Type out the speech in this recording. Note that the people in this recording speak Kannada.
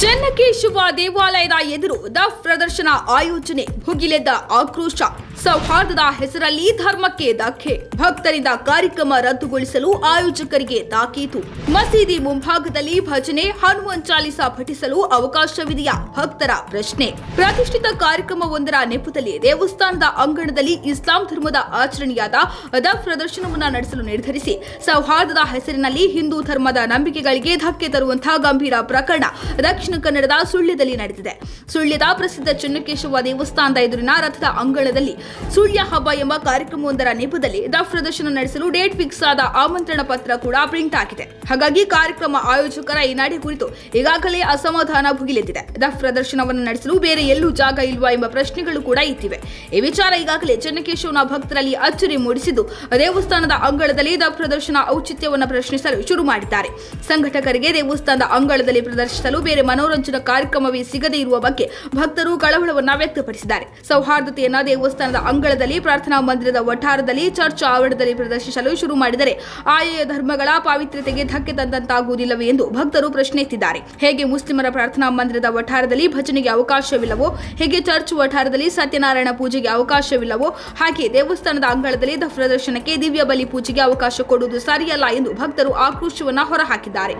ಚೆನ್ನಕೇಶವ ದೇವಾಲಯದ ಎದುರು ದಫ್ ಪ್ರದರ್ಶನ ಆಯೋಜನೆ, ಭುಗಿಲೆದ್ದ ಆಕ್ರೋಶ. ಸೌಹಾರ್ದದ ಹೆಸರಲ್ಲಿ ಧರ್ಮಕ್ಕೆ ಧಕ್ಕೆ. ಭಕ್ತರಿಂದ ಕಾರ್ಯಕ್ರಮ ರದ್ದುಗೊಳಿಸಲು ಆಯೋಜಕರಿಗೆ ತಾಕೀತು. ಮಸೀದಿ ಮುಂಭಾಗದಲ್ಲಿ ಭಜನೆ, ಹನುಮನ್ ಚಾಲಿಸ ಪಠಿಸಲು ಅವಕಾಶವಿದೆಯಾ? ಭಕ್ತರ ಪ್ರಶ್ನೆ. ಪ್ರತಿಷ್ಠಿತ ಕಾರ್ಯಕ್ರಮವೊಂದರ ನೆಪದಲ್ಲಿ ದೇವಸ್ಥಾನದ ಅಂಗಣದಲ್ಲಿ ಇಸ್ಲಾಂ ಧರ್ಮದ ಆಚರಣೆಯಾದ ದಫ್ ಪ್ರದರ್ಶನವನ್ನ ನಡೆಸಲು ನಿರ್ಧರಿಸಿ, ಸೌಹಾರ್ದದ ಹೆಸರಿನಲ್ಲಿ ಹಿಂದೂ ಧರ್ಮದ ನಂಬಿಕೆಗಳಿಗೆ ಧಕ್ಕೆ ತರುವಂತಹ ಗಂಭೀರ ಪ್ರಕರಣ. ದಕ್ಷಿಣ ಕನ್ನಡದ ಸುಳ್ಯದಲ್ಲಿ ನಡೆದಿದೆ. ಸುಳ್ಯದ ಪ್ರಸಿದ್ಧ ಚೆನ್ನಕೇಶವ ದೇವಸ್ಥಾನದ ಎದುರಿನ ರಥದ ಅಂಗಳದಲ್ಲಿ ಸುಳ್ಯ ಹಬ್ಬ ಎಂಬ ಕಾರ್ಯಕ್ರಮವೊಂದರ ನೆಪದಲ್ಲಿ ದಫ್ ಪ್ರದರ್ಶನ ನಡೆಸಲು ಡೇಟ್ ಫಿಕ್ಸ್ ಆದ ಆಮಂತ್ರಣ ಪತ್ರ ಕೂಡ ಪ್ರಿಂಟ್ ಆಗಿದೆ. ಹಾಗಾಗಿ ಕಾರ್ಯಕ್ರಮ ಆಯೋಜಕರ ಈ ನಾಡಿ ಕುರಿತು ಈಗಾಗಲೇ ಅಸಮಾಧಾನ ಭುಗಿಲೆದ್ದಿದೆ. ದಫ್ ಪ್ರದರ್ಶನವನ್ನು ನಡೆಸಲು ಬೇರೆ ಎಲ್ಲೂ ಜಾಗ ಇಲ್ವಾ ಎಂಬ ಪ್ರಶ್ನೆಗಳು ಕೂಡ ಇತ್ತಿವೆ. ಈ ವಿಚಾರ ಈಗಾಗಲೇ ಚೆನ್ನಕೇಶವನ ಭಕ್ತರಲ್ಲಿ ಅಚ್ಚರಿ ಮೂಡಿಸಿದ್ದು, ದೇವಸ್ಥಾನದ ಅಂಗಳದಲ್ಲಿ ದಫ್ ಪ್ರದರ್ಶನ ಔಚಿತ್ಯವನ್ನು ಪ್ರಶ್ನಿಸಲು ಶುರು ಮಾಡಿದ್ದಾರೆ. ಸಂಘಟಕರಿಗೆ ದೇವಸ್ಥಾನದ ಅಂಗಳದಲ್ಲಿ ಪ್ರದರ್ಶಿಸಲು ಬೇರೆ ಮನೋರಂಜನಾ ಕಾರ್ಯಕ್ರಮವೇ ಸಿಗದೇ ಇರುವ ಬಗ್ಗೆ ಭಕ್ತರು ಕಳವಳವನ್ನ ವ್ಯಕ್ತಪಡಿಸಿದ್ದಾರೆ. ಸೌಹಾರ್ದತೆಯನ್ನ ದೇವಸ್ಥಾನದ ಅಂಗಳದಲ್ಲಿ ಪ್ರಾರ್ಥನಾ ಮಂದಿರದ ವಠಾರದಲ್ಲಿ ಚರ್ಚ್ ಆವರಣದಲ್ಲಿ ಪ್ರದರ್ಶಿಸಲು ಶುರು ಮಾಡಿದರೆ ಆಯಾ ಧರ್ಮಗಳ ಪಾವಿತ್ರ್ಯತೆಗೆ ಧಕ್ಕೆ ತಂದಂತಾಗುವುದಿಲ್ಲವೇ ಎಂದು ಭಕ್ತರು ಪ್ರಶ್ನೆ ಎತ್ತಿದ್ದಾರೆ. ಹೇಗೆ ಮುಸ್ಲಿಮರ ಪ್ರಾರ್ಥನಾ ಮಂದಿರದ ವಠಾರದಲ್ಲಿ ಭಜನೆಗೆ ಅವಕಾಶವಿಲ್ಲವೋ, ಹೇಗೆ ಚರ್ಚ್ ವಠಾರದಲ್ಲಿ ಸತ್ಯನಾರಾಯಣ ಪೂಜೆಗೆ ಅವಕಾಶವಿಲ್ಲವೋ, ಹಾಗೆ ದೇವಸ್ಥಾನದ ಅಂಗಳದಲ್ಲಿ ಪ್ರದರ್ಶನಕ್ಕೆ ದಿವ್ಯ ಬಲಿ ಪೂಜೆಗೆ ಅವಕಾಶ ಕೊಡುವುದು ಸರಿಯಲ್ಲ ಎಂದು ಭಕ್ತರು ಆಕ್ರೋಶವನ್ನು ಹೊರಹಾಕಿದ್ದಾರೆ.